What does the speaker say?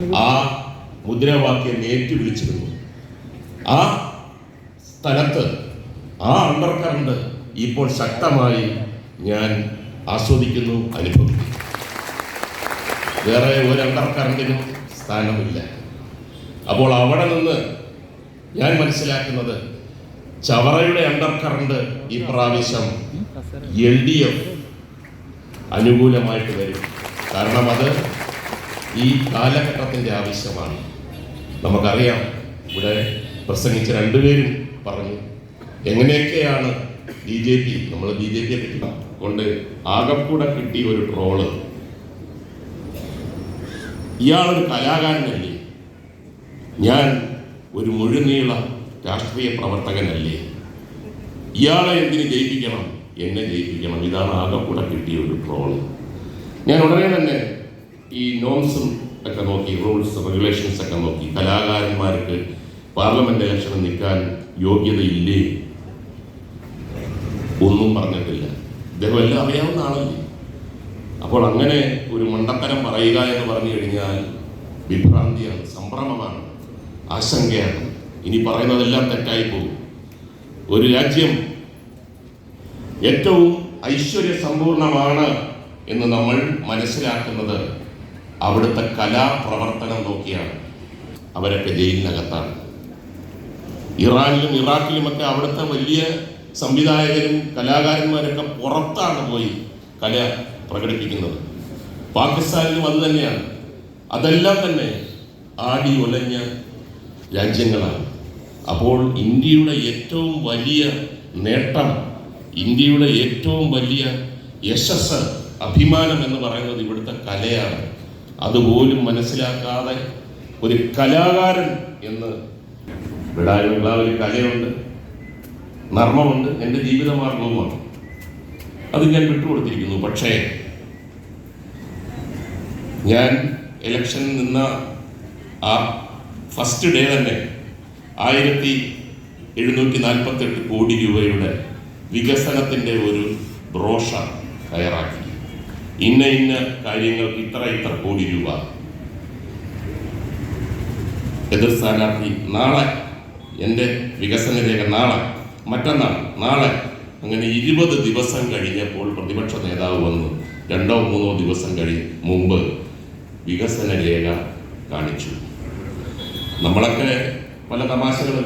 ആ മുദ്രാവാക്യം ഏറ്റു വിളിച്ചിരുന്നു ആ സ്ഥലത്ത് ആ അണ്ടർ കറണ്ട് ഇപ്പോൾ ശക്തമായി ഞാൻ ആസ്വദിക്കുന്നു അനുഭവിക്കുന്നു. വേറെ ഒരു അണ്ടർ കറണ്ടിനും സ്ഥാനമില്ല. അപ്പോൾ അവിടെ നിന്ന് ഞാൻ മനസ്സിലാക്കുന്നത് ചവറയുടെ അണ്ടർ കറണ്ട് ഈ പ്രാവശ്യം എൽ ഡി എഫ് അനുകൂലമായിട്ട് വരും. കാരണം അത് ഈ കാലഘട്ടത്തിന്റെ ആവശ്യമാണ്. നമുക്കറിയാം ഇവിടെ പ്രസംഗിച്ച രണ്ടുപേരും പറഞ്ഞു എങ്ങനെയൊക്കെയാണ് ബി ജെ പി നമ്മൾ ബി ജെ പിയെ പറ്റി കൊണ്ട് ആകെക്കൂടെ കിട്ടിയ ഒരു ട്രോൾ. ഇയാളൊരു കലാകാരനല്ലേ? ഞാൻ ഒരു മുഴുനീള രാഷ്ട്രീയ പ്രവർത്തകനല്ലേ? ഇയാളെ എന്തിനു ജയിപ്പിക്കണം? എന്നെ ജയിപ്പിക്കണം. ഇതാണ് ആകെക്കൂടെ കിട്ടിയ ഒരു ട്രോൾ. ഞാൻ ഉടനെ തന്നെ ഈ നോംസും ഒക്കെ നോക്കി റൂൾസ് റെഗുലേഷൻസ് ഒക്കെ നോക്കി കലാകാരന്മാർക്ക് പാർലമെന്റ് ഇലക്ഷന് നിൽക്കാൻ യോഗ്യതയില്ലേ? ഒന്നും പറഞ്ഞിട്ടില്ല. ഇദ്ദേഹം എല്ലാം അറിയാവുന്ന ആളല്ലേ? അപ്പോൾ അങ്ങനെ ഒരു മണ്ടത്തരം പറയുക എന്ന് പറഞ്ഞു കഴിഞ്ഞാൽ വിഭ്രാന്തിയാണ് സംഭ്രമമാണ് ആശങ്കയാണ്. ഇനി പറയുന്നതെല്ലാം തെറ്റായി പോകും. ഒരു രാജ്യം ഏറ്റവും ഐശ്വര്യ സമ്പൂർണമാണ് എന്ന് നമ്മൾ മനസ്സിലാക്കുന്നത് അവിടുത്തെ കലാപ്രവർത്തനം നോക്കിയാണ്. അവരൊക്കെ ജയിലിനകത്താണ്. ഇറാനിലും ഇറാഖിലുമൊക്കെ അവിടുത്തെ വലിയ സംവിധായകരും കലാകാരന്മാരൊക്കെ പുറത്താണ് പോയി കല പ്രകടിപ്പിക്കുന്നത്. പാകിസ്ഥാനിലും അത് തന്നെയാണ്. അതെല്ലാം തന്നെ ആടി ഒലഞ്ഞ രാജ്യങ്ങളാണ്. അപ്പോൾ ഇന്ത്യയുടെ ഏറ്റവും വലിയ നേട്ടം ഇന്ത്യയുടെ ഏറ്റവും വലിയ യശസ് അഭിമാനം എന്ന് പറയുന്നത് ഇവിടുത്തെ കലയാണ്. അതുപോലും മനസ്സിലാക്കാതെ ഒരു കലാകാരൻ എന്ന് വിടാനുള്ള ഒരു കലയുണ്ട് നർമ്മമുണ്ട് എന്റെ ജീവിതമാർഗവുമാണ് അത് ഞാൻ വിട്ടുകൊടുത്തിരിക്കുന്നു. പക്ഷേ ഞാൻ ഇലക്ഷൻ നിന്ന ആ ഫസ്റ്റ് ഡേ തന്നെ ആയിരത്തി എഴുന്നൂറ്റി നാൽപ്പത്തെട്ട് കോടി രൂപയുടെ വികസനത്തിന്റെ ഒരു ബ്രോഷ തയ്യാറാക്കി. ഇന്ന ഇന്ന കാര്യങ്ങൾക്ക് ഇത്ര ഇത്ര കോടി രൂപ. എതിർ സ്ഥാനാർത്ഥി നാളെ എന്റെ വികസന രേഖ നാളെ മറ്റന്നാൾ നാളെ അങ്ങനെ ഇരുപത് ദിവസം കഴിഞ്ഞപ്പോൾ പ്രതിപക്ഷ നേതാവ് വന്ന്. രണ്ടോ മൂന്നോ ദിവസം കഴി മുമ്പ് വികസന രേഖ കാണിച്ചു. നമ്മളൊക്കെ പല തമാശകളും